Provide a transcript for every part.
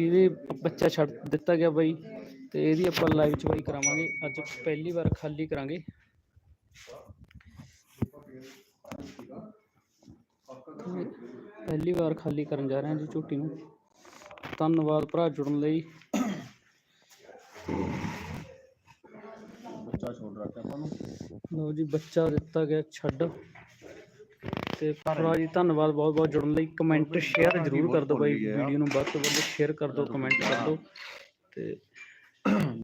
ਜਿਹਦੇ ਬੱਚਾ ਛੱਡ ਦਿੱਤਾ ਗਿਆ ਬਾਈ ਤੇ ਇਹਦੀ ਆਪਾਂ ਲਾਈਵ ਚਵਾਈ ਕਰਾਵਾਂਗੇ। ਅੱਜ ਪਹਿਲੀ ਵਾਰ ਖਾਲੀ ਕਰਾਂਗੇ। ਪਹਿਲੀ ਵਾਰ ਖਾਲੀ ਕਰਨ ਜਾ ਰਹੇ ਹਾਂ ਜੀ ਝੋਟੀ ਨੂੰ। ਧੰਨਵਾਦ ਭਰਾ ਜੁੜਨ ਲਈ। ਬੱਚਾ ਛੋੜ ਰੱਖਿਆ ਆਪਾਂ ਨੂੰ। ਲਓ ਜੀ ਬੱਚਾ ਦਿੱਤਾ ਗਿਆ ਛੱਡ। ਤੇ ਭਰਾ ਜੀ ਧੰਨਵਾਦ ਬਹੁਤ ਬਹੁਤ ਜੁੜਨ ਲਈ। ਕਮੈਂਟ ਸ਼ੇਅਰ ਜ਼ਰੂਰ ਕਰ ਦਿਓ ਬਾਈ ਵੀਡੀਓ ਨੂੰ ਵੱਧ ਤੋਂ ਵੱਧ ਸ਼ੇਅਰ ਕਰ ਦਿਓ ਕਮੈਂਟ ਕਰ ਦਿਓ। ਤੇ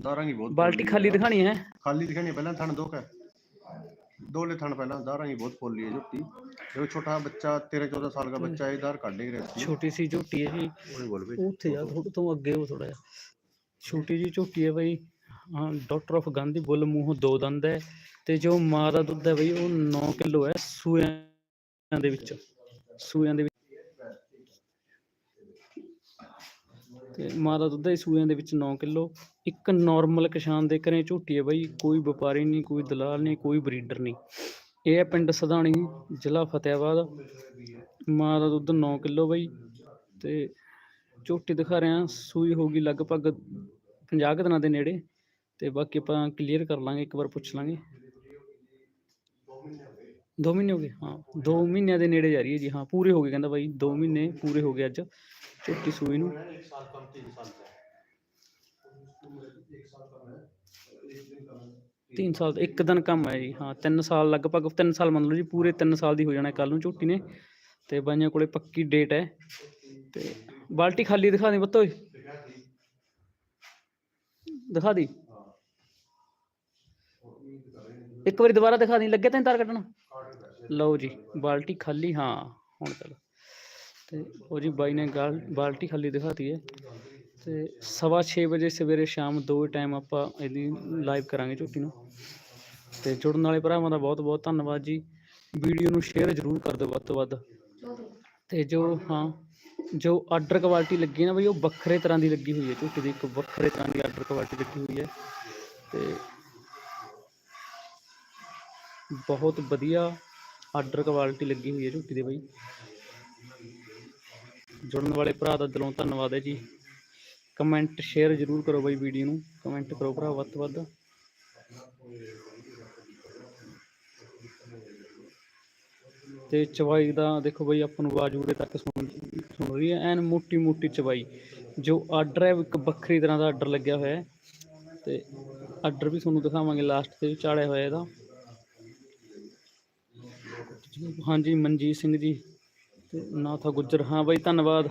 ਦਾਰਾਂ ਹੀ ਬਹੁਤ ਬਾਲਟੀ ਖਾਲੀ ਦਿਖਾਣੀ ਹੈ? ਖਾਲੀ ਦਿਖਾਣੀ ਪਹਿਲਾਂ ਥਣ ਦੋ ਕਾ ਦੋਲੇ ਥਣ ਪਹਿਲਾਂ ਦਾਰਾਂ ਹੀ ਬਹੁਤ ਫੁੱਲੀ ਹੈ ਝੁੱਟੀ। ਜੋ ਛੋਟਾ ਬੱਚਾ 13 14 ਸਾਲ ਦਾ ਬੱਚਾ ਇਹ ਦਾਰ ਕੱਢ ਹੀ ਰਿਹਾ ਸੀ। ਛੋਟੀ ਸੀ ਝੋਟੀ ਹੈ ਜੀ। ਉਹਨੇ ਬੋਲ ਵੀ ਉਹ ਉੱਥੇ ਜਾ ਥੋੜਾ ਤੋਂ ਅੱਗੇ ਉਹ ਥੋੜਾ ਜਿਹਾ। ਛੋਟੀ ਜੀ ਝੋਟੀ ਹੈ ਬਾਈ। ਹਾਂ ਡਾਕਟਰ ਆਫ ਗਾਂਧੀ ਬੁੱਲ ਮੂੰਹ ਦੋ ਦੰਦ ਹੈ। ਤੇ ਜੋ ਮਾਂ ਦਾ ਦੁੱਧ ਹੈ ਬਈ ਉਹ 9 ਕਿਲੋ ਹੈ ਸੂਇਆਂ ਦੇ ਵਿੱਚ, ਸੂਇਆਂ ਦੇ ਵਿੱਚ। ਤੇ ਮਾਂ ਦਾ ਦੁੱਧ ਹੈ ਸੂਇਆਂ ਦੇ ਵਿੱਚ 9 ਕਿਲੋ। ਇੱਕ ਨਾਰਮਲ ਕਿਸਾਨ ਦੇ ਘਰੇ ਝੋਟੀ ਹੈ ਬਾਈ, ਕੋਈ ਵਪਾਰੀ ਨਹੀਂ, ਕੋਈ ਦਲਾਲ ਨਹੀਂ, ਕੋਈ ਬਰੀਡਰ ਨਹੀਂ। ਇਹ ਹੈ ਪਿੰਡ ਸਧਾਣੀ, ਜ਼ਿਲ੍ਹਾ ਫਤਿਆਬਾਦ ਮਾਂ ਦਾ ਦੁੱਧ 9 ਕਿਲੋ ਬਾਈ। ਤੇ ਝੋਟੀ ਦਿਖਾ ਰਿਹਾ ਹਾਂ ਸੂਈ ਹੋਗੀ ਲਗਭਗ 50 ਕੁ ਦਿਨਾਂ ਦੇ ਨੇੜੇ। ਤੇ ਬਾਕੀ ਆਪਾਂ ਕਲੀਅਰ ਕਰ ਲਾਂਗੇ, ਇੱਕ ਵਾਰ ਪੁੱਛ ਲਾਂਗੇ। ਦੋ ਮਹੀਨੇ ਹੋ ਗਏ, ਹਾਂ, ਦੋ ਮਹੀਨਿਆਂ ਦੇ ਨੇੜੇ ਜਾ ਰਹੀ ਹੈ ਜੀ, ਹਾਂ, ਪੂਰੇ ਹੋ ਗਏ, ਕਹਿੰਦਾ ਬਾਈ, ਦੋ ਮਹੀਨੇ ਪੂਰੇ ਹੋ ਗਏ ਅੱਜ ਝੋਟੀ ਸੂਈ ਨੂੰ। ਤਿੰਨ ਸਾਲ ਦਾ ਇੱਕ ਦਿਨ ਕੰਮ ਹੈ ਜੀ, ਹਾਂ, ਤਿੰਨ ਸਾਲ, ਲਗਭਗ ਤਿੰਨ ਸਾਲ ਮੰਨ ਲਓ ਜੀ, ਪੂਰੇ ਤਿੰਨ ਸਾਲ ਦੀ ਹੋ ਜਾਣਾ ਕੱਲ ਨੂੰ ਝੋਟੀ ਨੇ, ਤੇ ਬਾਈਆਂ ਕੋਲੇ ਪੱਕੀ ਡੇਟ ਹੈ, ਤੇ ਬਾਲਟੀ ਖਾਲੀ ਦਿਖਾ ਦੇ ਬੱਤੋ ਦਿਖਾ ਦੀ। ਇੱਕ ਵਾਰੀ ਦੁਬਾਰਾ ਦਿਖਾ ਦੇ, ਲੱਗੇ ਤੈਨੂੰ ਤਾਰ ਕੱਢਣਾ? ਲਓ ਜੀ, ਬਾਲਟੀ ਖਾਲੀ, ਹਾਂ, ਹੁਣ ਚੱਲ। ਤੇ ਉਹ ਜੀ ਬਾਈ ਨੇ ਗਾਲ, ਬਾਲਟੀ ਖਾਲੀ ਦਿਖਾਤੀ ਹੈ। ਤੇ ਸਵਾ ਛੇ ਵਜੇ ਸਵੇਰੇ ਸ਼ਾਮ ਦੋ ਟਾਈਮ ਆਪਾਂ ਇਹਦੀ ਲਾਈਵ ਕਰਾਂਗੇ ਝੋਟੀ ਨੂੰ। ਤੇ ਜੁੜਨ ਵਾਲੇ ਭਰਾਵਾਂ ਦਾ ਬਹੁਤ ਬਹੁਤ ਧੰਨਵਾਦ ਜੀ। ਵੀਡੀਓ ਨੂੰ ਸ਼ੇਅਰ ਜ਼ਰੂਰ ਕਰ ਦਿਓ ਵੱਧ ਤੋਂ ਵੱਧ। ਤੇ ਜੋ, ਹਾਂ, ਜੋ ਆਰਡਰ ਕੁਆਲਿਟੀ ਲੱਗੀ ਨਾ ਬਈ, ਉਹ ਵੱਖਰੇ ਤਰ੍ਹਾਂ ਦੀ ਲੱਗੀ ਹੋਈ ਹੈ ਝੋਟੀ ਦੀ, ਇੱਕ ਵੱਖਰੇ ਤਰ੍ਹਾਂ ਦੀ ਆਰਡਰ ਕੁਆਲਿਟੀ ਲੱਗੀ ਹੋਈ ਹੈ। ਤੇ ਬਹੁਤ ਵਧੀਆ ਆਰਡਰ ਕੁਆਲਿਟੀ ਲੱਗੀ ਹੋਈ ਹੈ ਝੋਟੀ ਦੇ ਬਾਈ। ਜੁੜਨ ਵਾਲੇ ਭਰਾ ਦਾ ਦਿਲੋਂ ਧੰਨਵਾਦ ਹੈ ਜੀ। ਕਮੈਂਟ ਸ਼ੇਅਰ ਜ਼ਰੂਰ ਕਰੋ ਬਾਈ ਵੀਡੀਓ ਨੂੰ। ਕਮੈਂਟ ਕਰੋ ਭਰਾ ਵੱਧ ਤੋਂ ਵੱਧ। ਤੇ ਚਵਾਈ ਦਾ ਦੇਖੋ ਬਾਈ ਆਪਾਂ ਨੂੰ ਆਵਾਜ਼ ਉਰੇ ਤੱਕ ਸੁਣ ਸੁਣ ਰਹੀ ਹੈ। ਐਨ ਮੋਟੀ ਮੋਟੀ ਚਵਾਈ। ਜੋ ਆਰਡਰ ਹੈ ਇੱਕ ਵੱਖਰੀ ਤਰ੍ਹਾਂ ਦਾ ਆਰਡਰ ਲੱਗਿਆ ਹੋਇਆ ਹੈ। ਤੇ ਆਰਡਰ ਵੀ ਤੁਹਾਨੂੰ ਦਿਖਾਵਾਂਗੇ ਲਾਸਟ ਤੇ ਵੀ ਚਾੜਿਆ ਹੋਇਆ ਇਹਦਾ। ਹਾਂਜੀ, ਮਨਜੀਤ ਸਿੰਘ ਜੀ ਤੇ ਨਾਥਾ ਗੁੱਜਰ। ਹਾਂ ਬਾਈ, ਧੰਨਵਾਦ।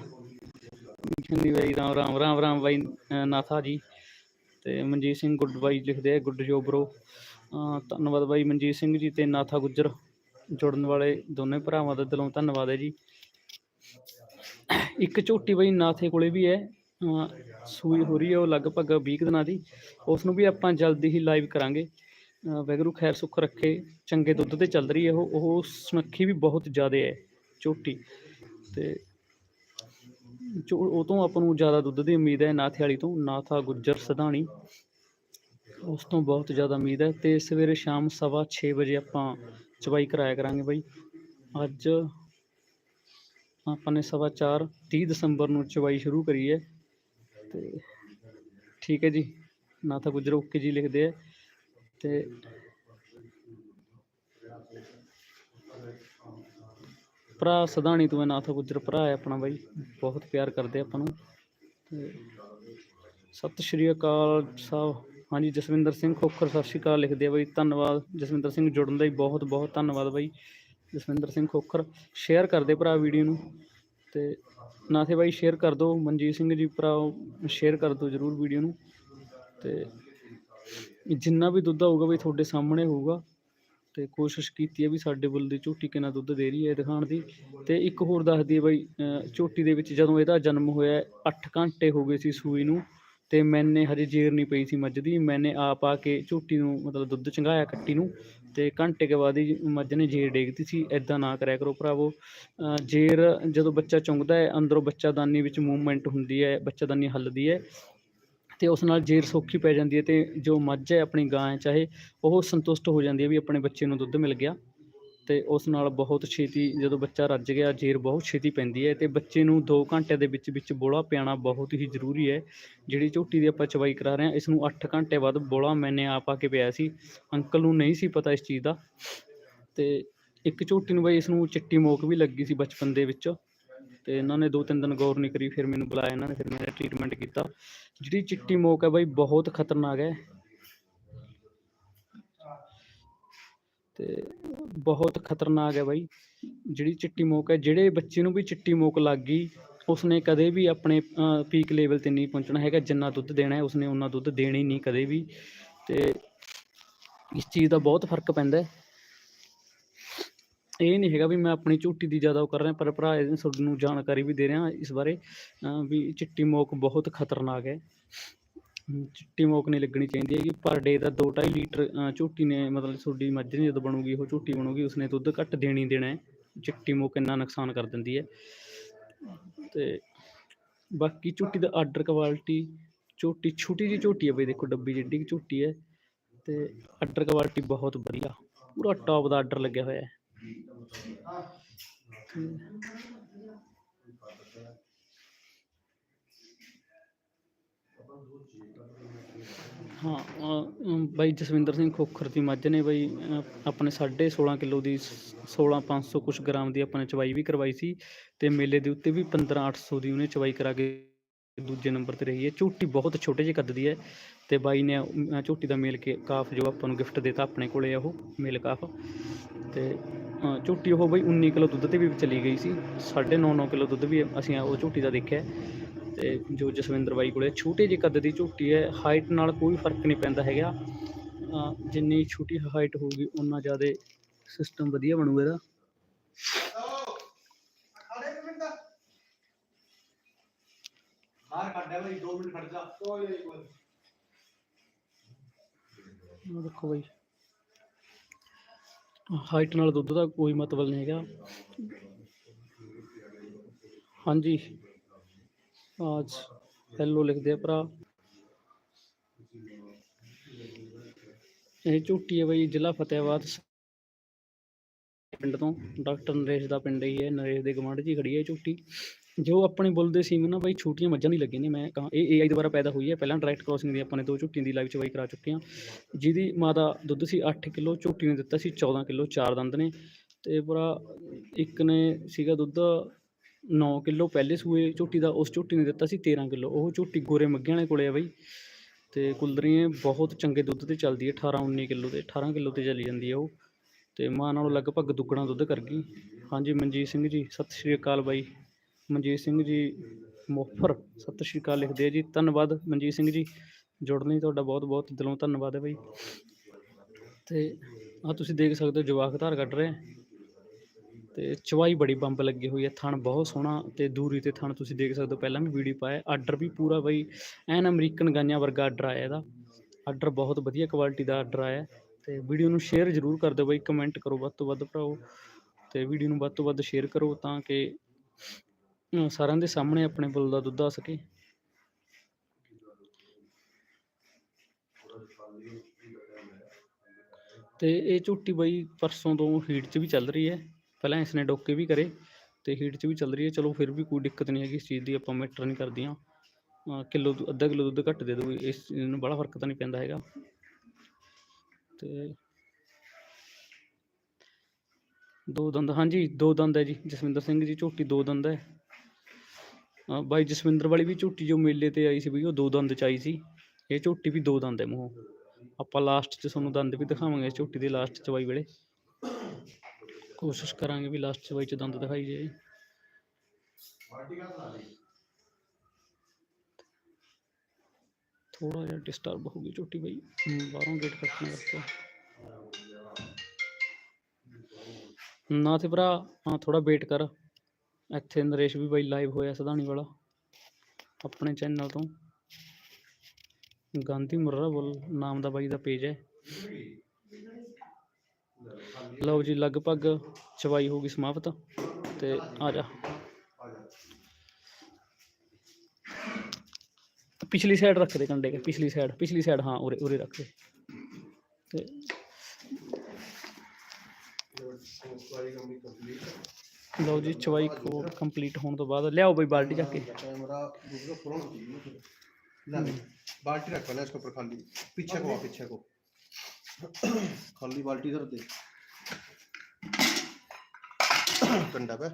ਚੰਦੀ ਬਾਈ ਰਾਮ ਰਾਮ ਰਾਮ ਰਾਮ ਬਾਈ ਨਾਥਾ ਜੀ ਤੇ ਮਨਜੀਤ ਸਿੰਘ ਗੁੱਡ ਬਾਈ ਲਿਖਦੇ ਆ ਗੁੱਡ ਜੋ ਬ్రో ਧੰਨਵਾਦ ਬਾਈ ਮਨਜੀਤ ਸਿੰਘ ਜੀ ਤੇ ਨਾਥਾ ਗੁੱਜਰ ਜੁੜਨ ਵਾਲੇ ਦੋਨੇ ਭਰਾਵਾਂ ਦਾ ਦਿਲੋਂ ਧੰਨਵਾਦ ਹੈ ਜੀ। ਇੱਕ ਝੋਟੀ ਬਾਈ ਨਾਥੇ ਕੋਲੇ ਵੀ ਹੈ ਸੂਈ ਹੋ ਰਹੀ ਹੈ, ਉਹ ਲਗਭਗ 20 ਕੁ ਦਿਨਾਂ ਦੀ। ਉਸ ਨੂੰ ਵੀ ਆਪਾਂ ਜਲਦੀ ਹੀ ਲਾਈਵ ਕਰਾਂਗੇ। ਵੈਗਰੂ ਖੈਰ ਸੁੱਖ ਰੱਖੇ, ਚੰਗੇ ਦੁੱਧ ਤੇ ਚੱਲ ਰਹੀ ਹੈ ਉਹ ਉਹ ਸੁਨੱਖੀ ਵੀ ਬਹੁਤ ਜ਼ਿਆਦਾ ਹੈ, ਝੋਟੀ। ਤੇ ਜੋ ਉਹ ਤੋਂ ਆਪਾਂ ਨੂੰ ਜ਼ਿਆਦਾ ਦੁੱਧ ਦੀ ਉਮੀਦ ਹੈ ਨਾਥੇ ਵਾਲੀ ਤੋਂ ਨਾਥਾ ਗੁੱਜਰ ਸਧਾਣੀ। ਉਸ ਤੋਂ ਬਹੁਤ ਜ਼ਿਆਦਾ ਉਮੀਦ ਹੈ ਤੇ ਸਵੇਰੇ ਸ਼ਾਮ ਸਵਾ ਛੇ ਵਜੇ ਆਪਾਂ ਚਵਾਈ ਕਰਾਇਆ ਕਰਾਂਗੇ ਬਾਈ। ਅੱਜ ਆਪਾਂ ਨੇ ਸਵਾ ਚਾਰ 30 ਦਸੰਬਰ ਨੂੰ ਚਵਾਈ ਸ਼ੁਰੂ ਕਰੀ ਹੈ। ਤੇ ਠੀਕ ਹੈ ਜੀ ਨਾਥਾ ਗੁੱਜਰ ਓਕੇ ਜੀ ਲਿਖਦੇ ਆ ਤੇ ਭਰਾ ਸਦਾਣੀ ਤੋਂ ਹੈ ਨਾਥਾ ਗੁੱਜਰ ਭਰਾ ਹੈ ਆਪਣਾ ਬਾਈ, ਬਹੁਤ ਪਿਆਰ ਕਰਦੇ ਆਪਾਂ ਨੂੰ। ਤੇ ਸਤਿ ਸ਼੍ਰੀ ਅਕਾਲ ਸਾਹਿਬ। ਹਾਂਜੀ, ਜਸਵਿੰਦਰ ਸਿੰਘ ਖੋਖਰ, ਸਤਿ ਸ਼੍ਰੀ ਅਕਾਲ ਲਿਖਦੇ ਆ ਬਾਈ। ਧੰਨਵਾਦ। ਜਸਵਿੰਦਰ ਸਿੰਘ ਜੁੜਨ ਦਾ ਲਈ ਬਹੁਤ ਬਹੁਤ ਧੰਨਵਾਦ ਬਾਈ। ਜਸਵਿੰਦਰ ਸਿੰਘ ਖੋਖਰ ਸ਼ੇਅਰ ਕਰਦੇ ਭਰਾ ਵੀਡੀਓ ਨੂੰ। ਤੇ ਨਾਥੇ ਬਾਈ ਸ਼ੇਅਰ ਕਰ ਦਿਓ। ਮਨਜੀਤ ਸਿੰਘ ਜੀ ਭਰਾ ਸ਼ੇਅਰ ਕਰ ਦਿਓ ਜਰੂਰ ਵੀਡੀਓ ਨੂੰ। ਤੇ ਜਿੰਨਾ ਵੀ ਦੁੱਧ ਆਊਗਾ ਵੀ ਤੁਹਾਡੇ ਸਾਹਮਣੇ ਹੋਊਗਾ ਤੇ ਕੋਸ਼ਿਸ਼ ਕੀਤੀ ਹੈ ਵੀ ਸਾਡੇ ਬੁੱਲ ਦੀ ਝੋਟੀ ਕਿੰਨਾ ਦੁੱਧ ਦੇ ਰਹੀ ਹੈ ਇਹ ਦਿਖਾਉਣ ਦੀ। ਤੇ ਇੱਕ ਹੋਰ ਦੱਸਦੀ ਹੈ ਬਈ, ਅਹ, ਝੋਟੀ ਦੇ ਵਿੱਚ ਜਦੋਂ ਇਹਦਾ ਜਨਮ ਹੋਇਆ 8 ਘੰਟੇ ਹੋ ਗਏ ਸੀ ਸੂਈ ਨੂੰ ਤੇ ਮੈਨੇ ਹਜੇ ਜੇਰ ਨਹੀਂ ਪਈ ਸੀ ਮੱਝ ਦੀ ਮੈਨੇ ਆਪ ਆ ਕੇ ਝੋਟੀ ਨੂੰ ਮਤਲਬ ਦੁੱਧ ਚੰਗਾਇਆ ਕੱਟੀ ਨੂੰ ਤੇ ਘੰਟੇ ਕੇ ਬਾਅਦ ਹੀ ਮੱਝ ਨੇ ਜੇਰ ਡੇਗਤੀ ਸੀ ਐਦਾਂ ਨਾ ਕਰਿਆ ਕਰੋ ਭਰਾਵੋ। ਜੇਰ ਜਦੋਂ ਬੱਚਾ ਚੁੰਗਦਾ ਹੈ, ਅੰਦਰੋਂ ਬੱਚਾ ਦਾਨੀ ਵਿੱਚ ਮੂਵਮੈਂਟ ਹੁੰਦੀ ਹੈ, ਬੱਚਾ ਦਾਨੀ ਹੱਲਦੀ ਹੈ ਤੇ ਉਸ ਨਾਲ ਜੇਰ ਸੌਖੀ ਪੈ ਜਾਂਦੀ ਹੈ ਤੇ ਜੋ ਮੱਝ ਹੈ ਆਪਣੀ ਗਾਂ ਹੈ, ਚਾਹੇ ਉਹ ਸੰਤੁਸ਼ਟ ਹੋ ਜਾਂਦੀ ਹੈ ਵੀ ਆਪਣੇ ਬੱਚੇ ਨੂੰ ਦੁੱਧ ਮਿਲ ਗਿਆ ਤੇ ਉਸ ਨਾਲ ਬਹੁਤ ਛੇਤੀ ਜਦੋਂ ਬੱਚਾ ਰੱਜ ਗਿਆ ਜੇਰ ਬਹੁਤ ਛੇਤੀ ਪੈਂਦੀ ਹੈ ਤੇ ਬੱਚੇ ਨੂੰ 2 ਘੰਟੇ ਦੇ ਵਿੱਚ ਵਿੱਚ ਬੋਲਾ ਪਿਆਣਾ ਬਹੁਤ ਹੀ ਜ਼ਰੂਰੀ ਹੈ। ਜਿਹੜੀ ਝੋਟੀ ਦੀ ਆਪਾਂ ਚਵਾਈ ਕਰਾ ਰਹੇ ਹਾਂ, ਇਸ ਨੂੰ 8 ਘੰਟੇ ਬਾਅਦ ਬੋਲਾ ਮੈਨੇ ਆਪ ਆ ਕੇ ਪਿਆ ਸੀ, ਅੰਕਲ ਨੂੰ ਨਹੀਂ ਸੀ ਪਤਾ ਇਸ ਚੀਜ਼ ਦਾ ਤੇ ਇੱਕ ਝੋਟੀ ਨੂੰ ਬਈ ਇਸ ਨੂੰ ਚਿੱਟੀ ਮੋਕ ਵੀ ਲੱਗੀ ਸੀ ਬਚਪਨ ਦੇ ਵਿੱਚ ਤੇ ਇਹਨਾਂ ਨੇ ਦੋ ਤਿੰਨ ਦਿਨ ਗੌਰ ਨਹੀਂ ਕਰੀ, ਫਿਰ ਮੈਨੂੰ ਬੁਲਾਇਆ ਇਹਨਾਂ ਨੇ, ਫਿਰ ਮੇਰਾ ਟ੍ਰੀਟਮੈਂਟ ਕੀਤਾ। ਜਿਹੜੀ ਚਿੱਟੀ ਮੋਕ ਹੈ ਬਾਈ, ਬਹੁਤ ਖਤਰਨਾਕ ਹੈ। ਤੇ ਬਹੁਤ ਖਤਰਨਾਕ ਹੈ ਬਾਈ। ਜਿਹੜੀ ਚਿੱਟੀ ਮੋਕ ਹੈ, ਜਿਹੜੇ ਬੱਚੇ ਨੂੰ ਵੀ ਚਿੱਟੀ ਮੋਕ ਲੱਗ ਗਈ, ਉਸਨੇ ਕਦੇ ਵੀ ਆਪਣੇ ਪੀਕ ਲੈਵਲ ਤੇ ਨਹੀਂ ਪਹੁੰਚਣਾ ਹੈਗਾ, ਜਿੰਨਾ ਦੁੱਧ ਦੇਣਾ ਹੈ, ਉਸਨੇ ਉਨਾ ਦੁੱਧ ਦੇਣਾ ਹੀ ਨਹੀਂ ਕਦੇ ਵੀ। ਤੇ ਇਸ ਚੀਜ਼ ਦਾ ਬਹੁਤ ਫ਼ਰਕ ਪੈਂਦਾ ਹੈ। ਇਹ ਨਹੀਂ ਹੈਗਾ ਵੀ ਮੈਂ ਆਪਣੀ ਝੂਟੀ ਦੀ ਜ਼ਿਆਦਾ ਉਹ ਕਰ ਰਿਹਾ, ਪਰ ਭਰਾ ਇਹ ਤੁਹਾਨੂੰ ਜਾਣਕਾਰੀ ਵੀ ਦੇ ਰਿਹਾ ਇਸ ਬਾਰੇ ਵੀ ਚਿੱਟੀ ਮੋਕ ਬਹੁਤ ਖਤਰਨਾਕ ਹੈ। ਚਿੱਟੀ ਮੋਕ ਨਹੀਂ ਲੱਗਣੀ ਚਾਹੀਦੀ ਹੈਗੀ, ਪਰ ਡੇ ਦਾ 2.5 ਲੀਟਰ ਝੂਟੀ ਨੇ ਮਤਲਬ ਤੁਹਾਡੀ ਮੱਝ ਨੇ ਜਦੋਂ ਬਣੂਗੀ, ਉਹ ਝੂਟੀ ਬਣੂਗੀ, ਉਸਨੇ ਦੁੱਧ ਘੱਟ ਦੇਣੀ ਦੇਣਾ ਹੈ। ਚਿੱਟੀ ਮੋਕ ਇੰਨਾ ਨੁਕਸਾਨ ਕਰ ਦਿੰਦੀ ਹੈ। ਤੇ ਬਾਕੀ ਝੂਟੀ ਦਾ ਆਰਡਰ ਕੁਆਲਿਟੀ ਝੂਟੀ ਛੋਟੀ ਜਿਹੀ ਝੂਟੀ ਹੈ ਬਈ, ਦੇਖੋ ਡੱਬੀ ਜਿੱਡੀ ਝੂਟੀ ਹੈ। ਤੇ ਆਰਡਰ ਕੁਆਲਿਟੀ ਬਹੁਤ ਵਧੀਆ, ਪੂਰਾ ਟੌਪ ਦਾ ਆਰਡਰ ਲੱਗਿਆ ਹੋਇਆ ਹੈ। ਹਾਂ ਅਮ, ਬਾਈ ਜਸਵਿੰਦਰ ਸਿੰਘ ਖੋਖਰ ਦੀ ਮੱਝ ਨੇ ਬਾਈ ਅ, ਆਪਣੇ 16.5 ਕਿਲੋ ਦੀ 16500 ਕੁਛ ਗ੍ਰਾਮ ਦੀ ਆਪਾਂ ਨੇ ਚਵਾਈ ਵੀ ਕਰਵਾਈ ਸੀ ਤੇ ਮੇਲੇ ਦੇ ਉੱਤੇ ਵੀ 15800 ਦੀ ਉਹਨੇ ਚਵਾਈ ਕਰਾ ਕੇ ਦੂਜੇ ਨੰਬਰ ਤੇ ਰਹੀ ਹੈ। ਝੂਟੀ ਬਹੁਤ ਛੋਟੇ ਜਿਹੇ ਕੱਦ ਦੀ ਹੈ। ਤੇ ਬਾਈ ਨੇ ਝੋਟੀ ਦਾ ਮੇਲ ਕੇ ਕਾਫ ਜੋ ਆਪਾਂ ਨੂੰ ਗਿਫਟ ਦਿੱਤਾ ਆਪਣੇ ਕੋਲੇ ਉਹ ਮੇਲ ਕਾਫ। ਤੇ ਝੋਟੀ ਉਹ ਬਾਈ 19 ਕਿਲੋ ਦੁੱਧ ਤੇ ਵੀ ਚਲੀ ਗਈ ਸੀ 9.5 9 ਕਿਲੋ ਦੁੱਧ ਵੀ ਅਸੀਂ ਉਹ ਝੋਟੀ ਦਾ ਦੇਖਿਆ। ਤੇ ਜੋ ਜਸਵਿੰਦਰ ਬਾਈ ਕੋਲੇ ਛੋਟੇ ਜਿਹੇ ਕੱਦ ਦੀ ਝੋਟੀ ਹੈ ਹਾਈਟ ਨਾਲ ਕੋਈ ਫ਼ਰਕ ਨਹੀਂ ਪੈਂਦਾ ਹੈਗਾ। ਜਿੰਨੀ ਛੋਟੀ ਹਾਈਟ ਹੋਊਗੀ ਉਨਾ ਜ਼ਿਆਦਾ ਸਿਸਟਮ ਵਧੀਆ ਬਣੂਗਾ ਇਹਦਾ। ਬਾਹਰ ਕੱਢਿਆ ਬਈ 2 ਮਿੰਟ ਖੜ ਜਾ। ਆਹ ਦੇਖੋ ਬਾਈ। ਹਾਈਟ ਨਾਲ ਦੁੱਧ ਦਾ ਕੋਈ ਮਤਲਬ ਨਹੀਂ ਹੈਗਾ। ਹਾਂਜੀ। ਆਜ ਹੈਲੋ ਲਿਖਦੇ ਆ ਭਰਾ। ਇਹ ਝੂਟੀ ਹੈ ਬਾਈ, ਜ਼ਿਲ੍ਹਾ ਫਤਿਹਾਬਾਦ ਪਿੰਡ ਤੋਂ। ਡਾਕਟਰ ਨਰੇਸ਼ ਦਾ ਪਿੰਡ ਹੀ ਹੈ, ਨਰੇਸ਼ ਦੇ ਗਵਾਂਢ 'ਚ ਹੀ ਖੜੀ ਹੈ ਇਹ ਝੂਟੀ ਜੋ ਆਪਣੇ ਬੁੱਲ ਦੇ ਸੀਮਨ ਨਾ ਬਾਈ ਛੋਟੀਆਂ ਮੱਝਾਂ ਦੀ ਲੱਗੇ ਨੇ। ਮੈਂ ਕਹਾਂ ਇਹ ਏਆਈ ਦੁਆਰਾ ਪੈਦਾ ਹੋਈ ਹੈ। ਪਹਿਲਾਂ ਡਾਇਰੈਕਟ ਕ੍ਰੋਸਿੰਗ ਦੀ ਆਪਾਂ ਨੇ ਦੋ ਝੂਟੀਆਂ ਦੀ ਲਾਈਵ ਚਵਾਈ ਕਰਾ ਚੁੱਕੇ ਹਾਂ। ਜਿਹਦੀ ਮਾਂ ਦਾ ਦੁੱਧ ਸੀ 8 ਕਿਲੋ, ਝੋਟੀ ਨੇ ਦਿੱਤਾ ਸੀ 14 ਕਿਲੋ, ਚਾਰ ਦੰਦ ਨੇ। ਤੇ ਭਰਾ ਇੱਕ ਨੇ ਸੀਗਾ ਦੁੱਧ 9 ਕਿਲੋ, ਪਹਿਲੇ ਸੂਏ ਝੋਟੀ ਦਾ ਉਸ ਝੋਟੀ ਨੇ ਦਿੱਤਾ ਸੀ 13 ਕਿਲੋ। ਉਹ ਝੋਟੀ ਗੋਰੇ ਮੱਗਿਆਂ ਵਾਲੇ ਕੋਲੇ ਆ ਬਾਈ। ਤੇ ਕੁਲਦਰੀਏ ਬਹੁਤ ਚੰਗੇ ਦੁੱਧ ਤੇ ਚੱਲਦੀ ਹੈ 18 19 ਕਿਲੋ ਤੇ 18 ਕਿਲੋ ਤੇ ਚਲੀ ਜਾਂਦੀ ਹੈ ਉਹ। ਤੇ ਮਾਂ ਨਾਲੋਂ ਲਗਭਗ ਦੁੱਗਣਾ ਦੁੱਧ ਕਰ ਗਈ ਹਾਂਜੀ ਮਨਜੀਤ ਸਿੰਘ ਜੀ, ਸਤਿ ਸ਼੍ਰੀ ਅਕਾਲ ਬਾਈ। ਮਨਜੀਤ ਸਿੰਘ ਜੀ ਮੁਫਰ ਸਤਿ ਸ਼੍ਰੀ ਅਕਾਲ ਲਿਖਦੇ ਆ ਜੀ, ਧੰਨਵਾਦ ਮਨਜੀਤ ਸਿੰਘ ਜੀ, ਜੁੜਨ ਲਈ ਤੁਹਾਡਾ ਬਹੁਤ ਬਹੁਤ ਦਿਲੋਂ ਧੰਨਵਾਦ ਹੈ ਬਾਈ। ਤੇ ਆ ਤੁਸੀਂ ਦੇਖ ਸਕਦੇ ਹੋ ਜਵਾਕ ਧਾਰ ਕੱਢ ਰਹੇ ਆ। ਤੇ ਚਵਾਈ ਬੜੀ ਬੰਬ ਲੱਗੀ ਹੋਈ ਹੈ, ਥਣ ਬਹੁਤ ਸੋਹਣਾ ਤੇ ਦੂਰੀ ਤੇ ਥਣ ਤੁਸੀਂ ਦੇਖ ਸਕਦੇ ਹੋ, ਪਹਿਲਾਂ ਵੀ ਵੀਡੀਓ ਪਾਇਆ, ਆਰਡਰ ਵੀ ਪੂਰਾ ਬਈ, ਐਨ ਅਮਰੀਕਨ ਗਾਈਆਂ ਵਰਗਾ ਆਰਡਰ ਆਇਆ ਇਹਦਾ। ਆਰਡਰ ਬਹੁਤ ਵਧੀਆ ਕੁਆਲਿਟੀ ਦਾ ਆਰਡਰ ਆਇਆ ਹੈ ਤੇ ਵੀਡੀਓ ਨੂੰ ਸ਼ੇਅਰ ਜ਼ਰੂਰ ਕਰ ਦਿਓ ਬਈ, ਕਮੈਂਟ ਕਰੋ ਵੱਧ ਤੋਂ ਵੱਧ ਭਰਾਓ ਤੇ ਵੀਡੀਓ ਨੂੰ ਵੱਧ ਤੋਂ ਵੱਧ ਸ਼ੇਅਰ ਕਰੋ ਤਾਂ ਕਿ ਸਾਰਿਆਂ ਦੇ ਸਾਹਮਣੇ ਆਪਣੇ ਬੁੱਲ ਦਾ ਦੁੱਧ ਆ ਸਕੇ। ਤੇ ਇਹ ਝੂਟੀ ਬਈ ਪਰਸੋਂ ਤੋਂ ਹੀਟ 'ਚ ਵੀ ਚੱਲ ਰਹੀ ਹੈ। ਪਹਿਲਾਂ ਇਸ ਨੇ ਡੋਕੇ ਵੀ ਕਰੇ ਤੇ ਹੀਟ 'ਚ ਵੀ ਚੱਲ ਰਹੀ ਹੈ। ਚਲੋ ਫਿਰ ਵੀ ਕੋਈ ਦਿੱਕਤ ਨਹੀਂ ਹੈਗੀ। ਇਸ ਚੀਜ਼ ਦੀ ਆਪਾਂ ਮੈਟਰ ਨਹੀਂ ਕਰਦੀਆਂ। ਅ, ਕਿਲੋ ਦੁ- ਅੱਧਾ ਕਿਲੋ ਦੁੱਧ ਘੱਟ ਦੇ ਦਿਓ। ਇਸ ਚੀਜ਼ ਨੂੰ ਬੜਾ ਫ਼ਰਕ ਤਾਂ ਨਹੀਂ ਪੈਂਦਾ ਹੈਗਾ। ਤੇ ਦੋ ਦੰਦ ਹਾਂਜੀ ਦੋ ਦੰਦ ਹੈ ਜੀ। ਜਸਵਿੰਦਰ ਸਿੰਘ ਜੀ ਝੋਟੀ ਦੋ ਦੰਦ ਹੈ। ਬਾਈ ਜਸਵਿੰਦਰ ਵਾਲੀ ਵੀ ਝੋਟੀ ਜੋ ਮੇਲੇ ਤੇ ਆਈ ਸੀ ਬਈ, ਉਹ ਦੋ ਦੰਦ ਚ ਆਈ ਸੀ। ਇਹ ਝੋਟੀ ਵੀ ਦੋ ਦੰਦ ਹੈ ਮੂੰਹੋਂ। ਆਪਾਂ ਲਾਸਟ 'ਚ ਤੁਹਾਨੂੰ ਦੰਦ ਵੀ ਦਿਖਾਵਾਂਗੇ ਝੋਟੀ ਦੇ ਲਾਸਟ ਚਵਾਈ ਵੇਲੇ। ਕੋਸ਼ਿਸ਼ ਕਰਾਂਗੇ ਵੀ ਲਾਸਟ ਚਵਾਈ 'ਚ ਦੰਦ ਦਿਖਾਈ ਜਾਏ। ਥੋੜਾ ਜਿਹਾ ਡਿਸਟਰਬ ਹੋ ਗਈ ਝੋਟੀ ਬਈ। ਬਾਹਰੋਂ ਗੇਟ ਕੱਟਣ ਕਰਕੇ ਨਾ ਤੇ ਭਰਾ, ਹਾਂ ਥੋੜਾ ਵੇਟ ਕਰ। ਇੱਥੇ ਨਰੇਸ਼ ਵੀ ਬਾਈ ਲਾਈਵ ਹੋਇਆ ਸਧਾਣੀ ਵਾਲਾ, ਆਪਣੇ ਚੈਨਲ ਤੋਂ। ਗਾਂਧੀ ਮੁਰਰਾ ਬੋਲ, ਨਾਮ ਦਾ ਬਾਈ ਦਾ ਪੇਜ ਹੈ। ਲਓ ਜੀ, ਲਗਭਗ ਚਵਾਈ ਹੋ ਗਈ ਸਮਾਪਤ, ਤੇ ਆ ਜਾ। ਪਿਛਲੀ ਸਾਈਡ ਰੱਖ ਦੇ ਕੰਡੇ ਕੇ, ਪਿਛਲੀ ਸਾਈਡ ਪਿਛਲੀ ਸਾਈਡ ਹਾਂ, ਉਰੇ ਉਰੇ ਰੱਖ ਦੇ ਤੇ ਚਵਾਈ ਕੰਪਨੀ ਕੰਪਲੀਟ ਲਓ ਜੀ ਚਵਾਈ ਕੋ ਕੰਪਲੀਟ ਹੋਣ ਤੋਂ ਬਾਅਦ ਲਿਆਓ ਬਈ ਬਾਲਟੀ ਚੱਕ ਕੇ कैमरा दूसरा फोन ला ले बाल्टी रख पहले इसके ऊपर खाली पीछे को आ, पीछे को खाली बाल्टी इधर दे कंडा पे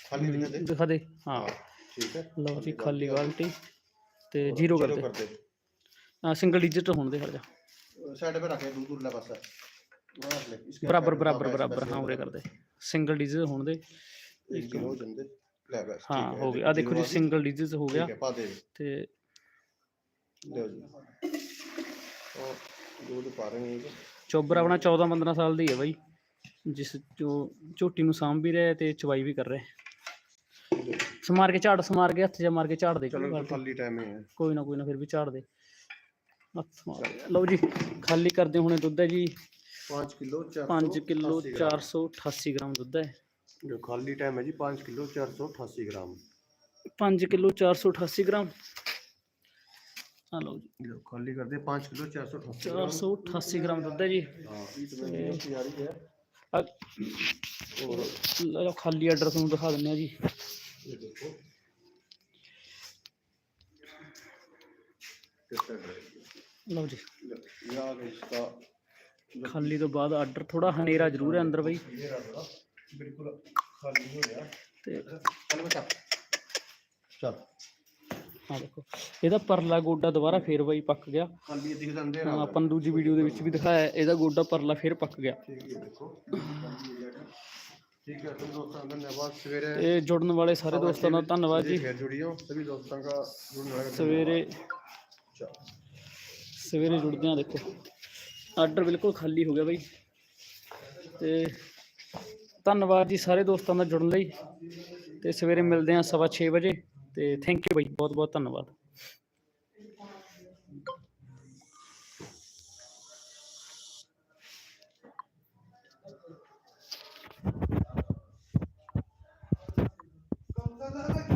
खाली दिखा दे ਦਿਖਾ ਦੇ ਹਾਂ ठीक है ਲਓ ਜੀ ਖਾਲੀ ਬਾਲਟੀ ਤੇ ਜ਼ੀਰੋ ਕਰ जीरो ਦੇ कर दे ਹਾਂ ਸਿੰਗਲ ਡਿਜਿਟ ਹੋਣ ਦੇ ਹਟ ਜਾ साइड पे रखे दूर दूर ला पासा वहाँ रख ले इसके ਬਰਾਬਰ ऊपर ਬਰਾਬਰ ਸਿੰਗਲ ਡਿਜਿਟ ਹੋਣ ਦੇ। ਇੱਕ ਹੋ ਜਾਂਦੇ ਲੈ ਬਸ ਠੀਕ ਹਾਂ ਹੋ ਗਿਆ ਆ ਦੇਖੋ ਜੀ ਸਿੰਗਲ ਡਿਜਿਟ ਹੋ ਗਿਆ। ਤੇ ਲਓ ਜੀ। ਉਹ ਦੁੱਧ ਚੋਬਰ ਆਪਣਾ 14 15 ਸਾਲ ਦੀ ਹੈ ਬਾਈ। ਜਿਸ ਜੋ ਝੋਟੀ ਨੂੰ ਸਾਂਭ ਵੀ ਰਿਹਾ ਤੇ ਚਵਾਈ ਵੀ ਕਰ ਰਿਹਾ ਸਮਾਰ ਕੇ ਝਾੜ ਸਮਾਰ ਕੇ ਹੱਥ ਜਾਂ ਮਾਰ ਕੇ ਝਾੜ ਦੇ। ਚਲੋ ਖਾਲੀ ਟਾਈਮ ਹੈ ਕੋਈ ਨਾ ਕੋਈ ਨਾ ਫਿਰ ਵੀ ਝਾੜ ਦੇ। ਲਓ ਜੀ ਖਾਲੀ ਕਰਦੇ ਹੁਣੇ ਦੁੱਧ ਹੈ ਜੀ। पाँच किलो चार सौ अठासी ग्राम। दुद्ध है। जो खाली टाइम है जी पाँच किलो चार सौ अठासी ग्राम। पाँच किलो चार सौ अठासी ग्राम। लो जी। लो खाली कर दे पाँच किलो चार सौ चार सौ अठासी ग्राम दुद्ध है जी। हाँ, और खाली आर्डर दिखा दें जी। लो जी। ਖਾਲੀ ਤੋਂ ਬਾਅਦ ਆਰਡਰ ਥੋੜਾ ਹਨੇਰਾ ਜ਼ਰੂਰ ਹੈ ਅੰਦਰ ਬਈ। ਇਹਦਾ ਪਰਲਾ ਗੋਡਾ ਦੁਬਾਰਾ ਫੇਰ ਬਈ ਪੱਕ ਗਿਆ। ਆਪਾਂ ਨੂੰ ਦੂਜੀ ਵੀਡੀਓ ਦੇ ਵਿੱਚ ਵੀ ਦਿਖਾਇਆ ਇਹਦਾ ਗੋਡਾ ਪਰਲਾ ਫੇਰ ਪੱਕ ਗਿਆ। ਠੀਕ ਜੁੜਨ ਵਾਲੇ ਸਾਰੇ ਦੋਸਤਾਂ ਦਾ ਧੰਨਵਾਦ ਜੀ। ਸਵੇਰੇ ਸਵੇਰੇ ਜੁੜਦੇ ਆ ਦੇਖੋ। ਆਰਡਰ ਬਿਲਕੁਲ ਖਾਲੀ ਹੋ ਗਿਆ ਬਾਈ। ਤੇ ਧੰਨਵਾਦ ਜੀ ਸਾਰੇ ਦੋਸਤਾਂ ਦਾ ਜੁੜਨ ਲਈ। ਤੇ ਸਵੇਰੇ ਮਿਲਦੇ ਆ ਸਵਾ ਛੇ ਵਜੇ। ਤੇ ਥੈਂਕ ਯੂ ਬਾਈ ਬਹੁਤ ਬਹੁਤ ਧੰਨਵਾਦ।